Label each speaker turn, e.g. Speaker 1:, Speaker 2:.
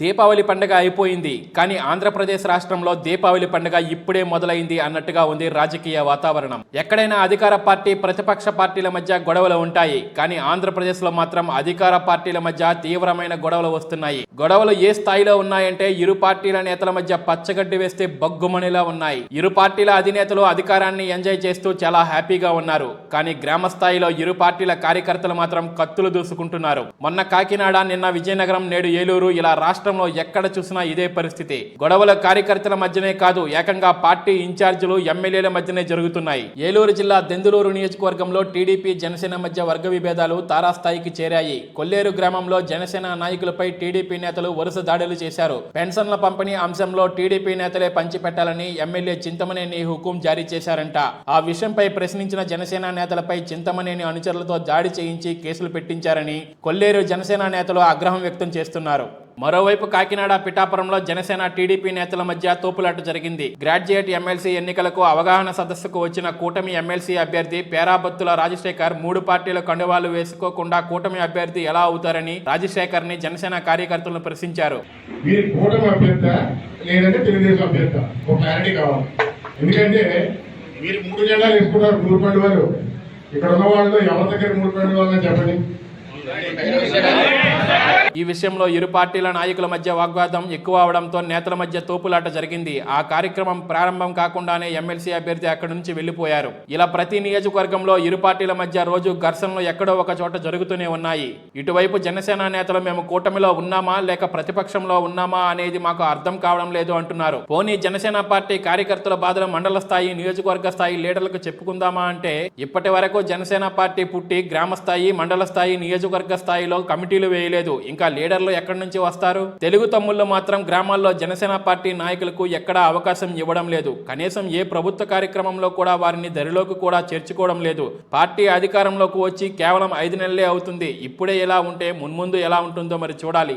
Speaker 1: దీపావళి పండుగ అయిపోయింది. కానీ ఆంధ్రప్రదేశ్ రాష్ట్రంలో దీపావళి పండుగ ఇప్పుడే మొదలైంది అన్నట్టుగా ఉంది రాజకీయ వాతావరణం. ఎక్కడైనా అధికార పార్టీ ప్రతిపక్ష పార్టీల మధ్య గొడవలు ఉంటాయి. కానీ ఆంధ్రప్రదేశ్లో మాత్రం అధికార పార్టీల మధ్య తీవ్రమైన గొడవలు వస్తున్నాయి. గొడవలు ఏ స్థాయిలో ఉన్నాయంటే ఇరు పార్టీల నేతల మధ్య పచ్చగడ్డి వేస్తే బగ్గుమణిలా ఉన్నాయి. ఇరు పార్టీల అధినేతలు అధికారాన్ని ఎంజాయ్ చేస్తూ చాలా హ్యాపీగా ఉన్నారు. కానీ గ్రామ స్థాయిలో ఇరు పార్టీల కార్యకర్తలు మాత్రం కత్తులు దూసుకుంటున్నారు. మొన్న కాకినాడ నిన్న విజయనగరం నేడు ఏలూరు ఇలా రాష్ట్రంలో ఎక్కడ చూసినా ఇదే పరిస్థితి. గొడవల కార్యకర్తల మధ్యనే కాదు ఏకంగా పార్టీ ఇన్ఛార్జీలు ఎమ్మెల్యేల మధ్యనే జరుగుతున్నాయి. ఏలూరు జిల్లా దెందులూరు నియోజకవర్గంలో టీడీపీ జనసేన మధ్య వర్గ విభేదాలు తారాస్థాయికి చేరాయి. కొల్లేరు గ్రామంలో జనసేన నాయకులపై టీడీపీ నేతలు వరుస దాడులు చేశారు. పెన్షన్ల పంపిణీ అంశంలో టీడీపీ నేతలే పంచిపెట్టాలని ఎమ్మెల్యే చింతమనేని హుకుం జారీ చేశారంట. ఆ విషయంపై ప్రశ్నించిన జనసేన నేతలపై చింతమనేని అనుచరులతో దాడి చేయించి కేసులు పెట్టించారని కొల్లేరు జనసేన నేతలు ఆగ్రహం వ్యక్తం చేస్తున్నారు. మరోవైపు కాకినాడ పిఠాపురంలో జనసేన టీడీపీ నేతల మధ్య తోపులాట జరిగింది. గ్రాడ్యుయేట్ ఎమ్మెల్సీ ఎన్నికలకు అవగాహన సదస్సుకు వచ్చిన కూటమి ఎమ్మెల్సీ అభ్యర్థి పేరాబత్తుల రాజశేఖర్ మూడు పార్టీల కండువాలు వేసుకోకుండా కూటమి అభ్యర్థి ఎలా అవుతారని రాజశేఖర్ని జనసేన కార్యకర్తలను ప్రశ్నించారు.
Speaker 2: ఎందుకంటే మీరు మూడు జెండాలు వేసుకున్నారు మూడు పండు వారు ఇక్కడ ఉన్న వాళ్ళు ఎవరి దగ్గర మూడు పండు వాళ్ళని చెప్పండి?
Speaker 1: ఈ విషయంలో ఇరు పార్టీల నాయకుల మధ్య వాగ్వాదం ఎక్కువ అవడంతో నేతల మధ్య తోపులాట జరిగింది. ఆ కార్యక్రమం ప్రారంభం కాకుండానే ఎమ్మెల్సీ అభ్యర్థి అక్కడి నుంచి వెళ్ళిపోయారు ఇలా ప్రతి నియోజకవర్గంలో ఇరు పార్టీల మధ్య రోజు ఘర్షణలు ఎక్కడో ఒక చోట జరుగుతూనే ఉన్నాయి. ఇటువైపు జనసేన నేతలు మేము కూటమిలో ఉన్నామా లేక ప్రతిపక్షంలో ఉన్నామా అనేది మాకు అర్థం కావడం లేదు అంటున్నారు. పోనీ జనసేన పార్టీ కార్యకర్తల బాధలు మండల స్థాయి నియోజకవర్గ స్థాయి లీడర్లకు చెప్పుకుందామా అంటే ఇప్పటి వరకు జనసేన పార్టీ పుట్టి గ్రామ స్థాయి మండల స్థాయి నియోజకవర్గ స్థాయిలో కమిటీలు వేయలేదు. ఇంకా లీడర్లు ఎక్కడి నుంచి వస్తారు? తెలుగు తమ్ముళ్ళు మాత్రం గ్రామాల్లో జనసేన పార్టీ నాయకులకు ఎక్కడా అవకాశం ఇవ్వడం లేదు. కనీసం ఏ ప్రభుత్వ కార్యక్రమంలో కూడా వారిని దరిలోకి కూడా చేర్చుకోవడం లేదు. పార్టీ అధికారంలోకి వచ్చి కేవలం ఐదు నెలలే అవుతుంది. ఇప్పుడే ఎలా ఉంటే మున్ముందు ఎలా ఉంటుందో మరి చూడాలి.